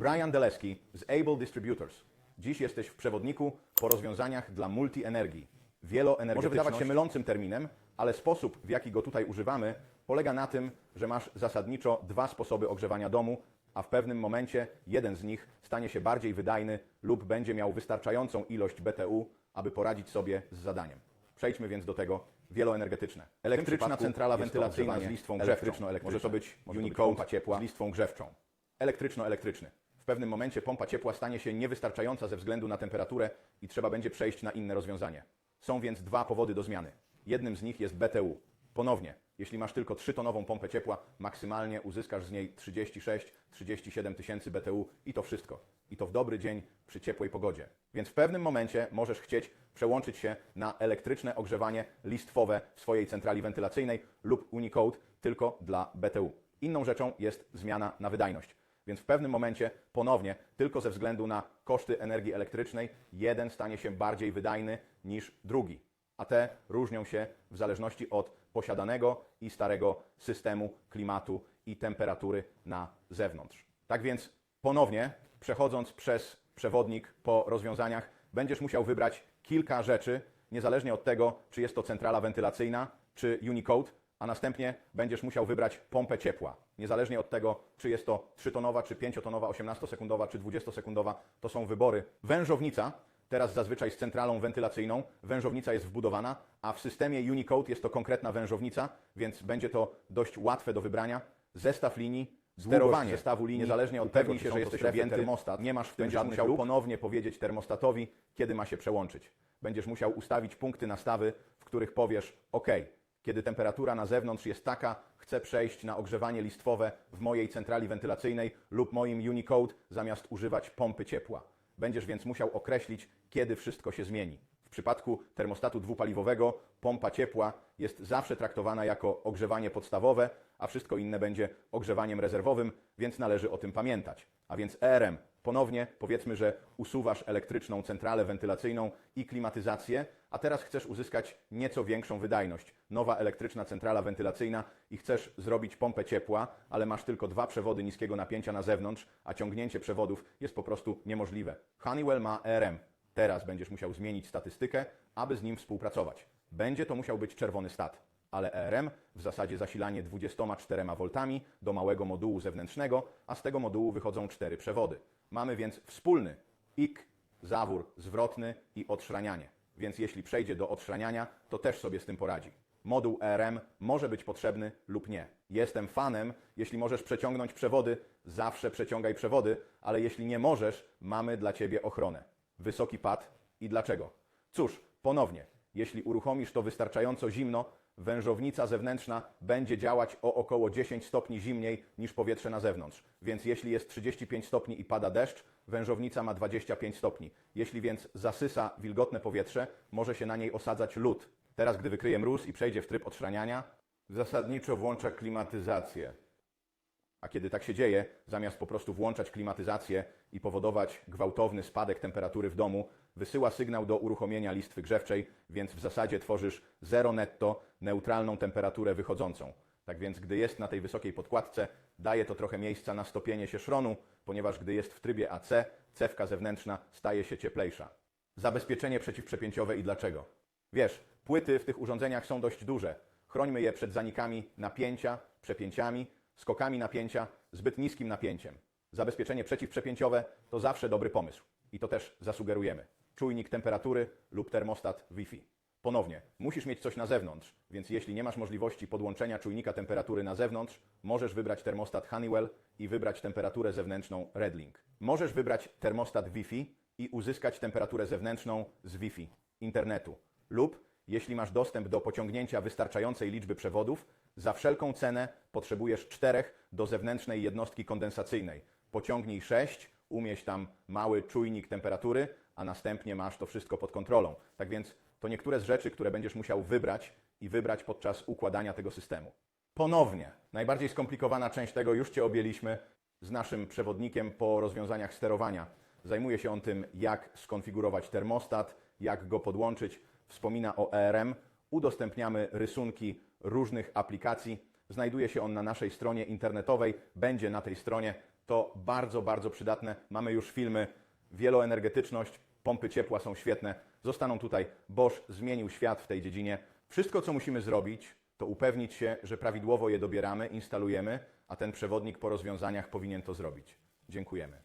Brian Deleski z Able Distributors. Dziś jesteś w przewodniku po rozwiązaniach dla multi-energii. Wieloenergetyczność może wydawać się mylącym terminem, ale sposób, w jaki go tutaj używamy, polega na tym, że masz zasadniczo dwa sposoby ogrzewania domu, a w pewnym momencie jeden z nich stanie się bardziej wydajny lub będzie miał wystarczającą ilość BTU, aby poradzić sobie z zadaniem. Przejdźmy więc do tego wieloenergetyczne. Elektryczna centrala wentylacyjna z listwą grzewczą. Może to być Może Unicode pompa ciepła. z listwą grzewczą. Elektryczno-elektryczny. W pewnym momencie pompa ciepła stanie się niewystarczająca ze względu na temperaturę i trzeba będzie przejść na inne rozwiązanie. Są więc dwa powody do zmiany. Jednym z nich jest BTU. Ponownie, jeśli masz tylko 3-tonową pompę ciepła, maksymalnie uzyskasz z niej 36-37 tysięcy BTU i to wszystko. I to w dobry dzień przy ciepłej pogodzie. Więc w pewnym momencie możesz chcieć przełączyć się na elektryczne ogrzewanie listwowe w swojej centrali wentylacyjnej lub Unicode tylko dla BTU. Inną rzeczą jest zmiana na wydajność. Więc w pewnym momencie ponownie, tylko ze względu na koszty energii elektrycznej, jeden stanie się bardziej wydajny niż drugi. A te różnią się w zależności od posiadanego i starego systemu klimatu i temperatury na zewnątrz. Tak więc ponownie, przechodząc przez przewodnik po rozwiązaniach, będziesz musiał wybrać kilka rzeczy, niezależnie od tego, czy jest to centrala wentylacyjna, czy Unicode, a następnie będziesz musiał wybrać pompę ciepła. Niezależnie od tego, czy jest to 3-tonowa, czy 5-tonowa, 18-sekundowa, czy 20-sekundowa, to są wybory. Wężownica, teraz zazwyczaj z centralą wentylacyjną, wężownica jest wbudowana, a w systemie Unicode jest to konkretna wężownica, więc będzie to dość łatwe do wybrania. Zestaw linii, sterowanie zestawu linii, niezależnie od tego, się, że jesteś objęty termostat, nie masz w tym będziesz żadnych musiał musiał ponownie powiedzieć termostatowi, kiedy ma się przełączyć. Będziesz musiał ustawić punkty nastawy, w których powiesz OK. Kiedy temperatura na zewnątrz jest taka, chcę przejść na ogrzewanie listwowe w mojej centrali wentylacyjnej lub moim Unicode zamiast używać pompy ciepła. Będziesz więc musiał określić, kiedy wszystko się zmieni. W przypadku termostatu dwupaliwowego pompa ciepła jest zawsze traktowana jako ogrzewanie podstawowe, a wszystko inne będzie ogrzewaniem rezerwowym, więc należy o tym pamiętać. A więc ERM. Ponownie powiedzmy, że usuwasz elektryczną centralę wentylacyjną i klimatyzację, a teraz chcesz uzyskać nieco większą wydajność. Nowa elektryczna centrala wentylacyjna i chcesz zrobić pompę ciepła, ale masz tylko dwa przewody niskiego napięcia na zewnątrz, a ciągnięcie przewodów jest po prostu niemożliwe. Honeywell ma ERM. Teraz będziesz musiał zmienić statystykę, aby z nim współpracować. Będzie to musiał być czerwony stat, ale ERM w zasadzie zasilanie 24 V do małego modułu zewnętrznego, a z tego modułu wychodzą cztery przewody. Mamy więc wspólny IK, zawór zwrotny i odszranianie. Więc jeśli przejdzie do odszraniania, to też sobie z tym poradzi. Moduł ERM może być potrzebny lub nie. Jestem fanem, jeśli możesz przeciągnąć przewody, zawsze przeciągaj przewody, ale jeśli nie możesz, mamy dla Ciebie ochronę. Wysoki pad i dlaczego? Cóż, ponownie, jeśli uruchomisz to wystarczająco zimno, wężownica zewnętrzna będzie działać o około 10 stopni zimniej niż powietrze na zewnątrz. Więc jeśli jest 35 stopni i pada deszcz, wężownica ma 25 stopni. Jeśli więc zasysa wilgotne powietrze, może się na niej osadzać lód. Teraz, gdy wykryje mróz i przejdzie w tryb odszraniania, zasadniczo włącza klimatyzację. A kiedy tak się dzieje, zamiast po prostu włączać klimatyzację i powodować gwałtowny spadek temperatury w domu, wysyła sygnał do uruchomienia listwy grzewczej, więc w zasadzie tworzysz zero netto, neutralną temperaturę wychodzącą. Tak więc, gdy jest na tej wysokiej podkładce, daje to trochę miejsca na stopienie się szronu, ponieważ gdy jest w trybie AC, cewka zewnętrzna staje się cieplejsza. Zabezpieczenie przeciwprzepięciowe i dlaczego? Wiesz, płyty w tych urządzeniach są dość duże. Chrońmy je przed zanikami napięcia, przepięciami, skokami napięcia, zbyt niskim napięciem. Zabezpieczenie przeciwprzepięciowe to zawsze dobry pomysł. I to też zasugerujemy. Czujnik temperatury lub termostat Wi-Fi. Ponownie, musisz mieć coś na zewnątrz, więc jeśli nie masz możliwości podłączenia czujnika temperatury na zewnątrz, możesz wybrać termostat Honeywell i wybrać temperaturę zewnętrzną Redlink. Możesz wybrać termostat Wi-Fi i uzyskać temperaturę zewnętrzną z Wi-Fi, internetu. Lub, jeśli masz dostęp do pociągnięcia wystarczającej liczby przewodów, za wszelką cenę potrzebujesz czterech do zewnętrznej jednostki kondensacyjnej. Pociągnij sześć, umieść tam mały czujnik temperatury, a następnie masz to wszystko pod kontrolą. Tak więc to niektóre z rzeczy, które będziesz musiał wybrać i wybrać podczas układania tego systemu. Ponownie, najbardziej skomplikowana część tego już Cię objęliśmy z naszym przewodnikiem po rozwiązaniach sterowania. Zajmuje się on tym, jak skonfigurować termostat, jak go podłączyć. Wspomina o ERM. Udostępniamy rysunki różnych aplikacji. Znajduje się on na naszej stronie internetowej, będzie na tej stronie. To bardzo, bardzo przydatne. Mamy już filmy, wieloenergetyczność, pompy ciepła są świetne. Zostaną tutaj. Bosch zmienił świat w tej dziedzinie. Wszystko, co musimy zrobić, to upewnić się, że prawidłowo je dobieramy, instalujemy, a ten przewodnik po rozwiązaniach powinien to zrobić. Dziękujemy.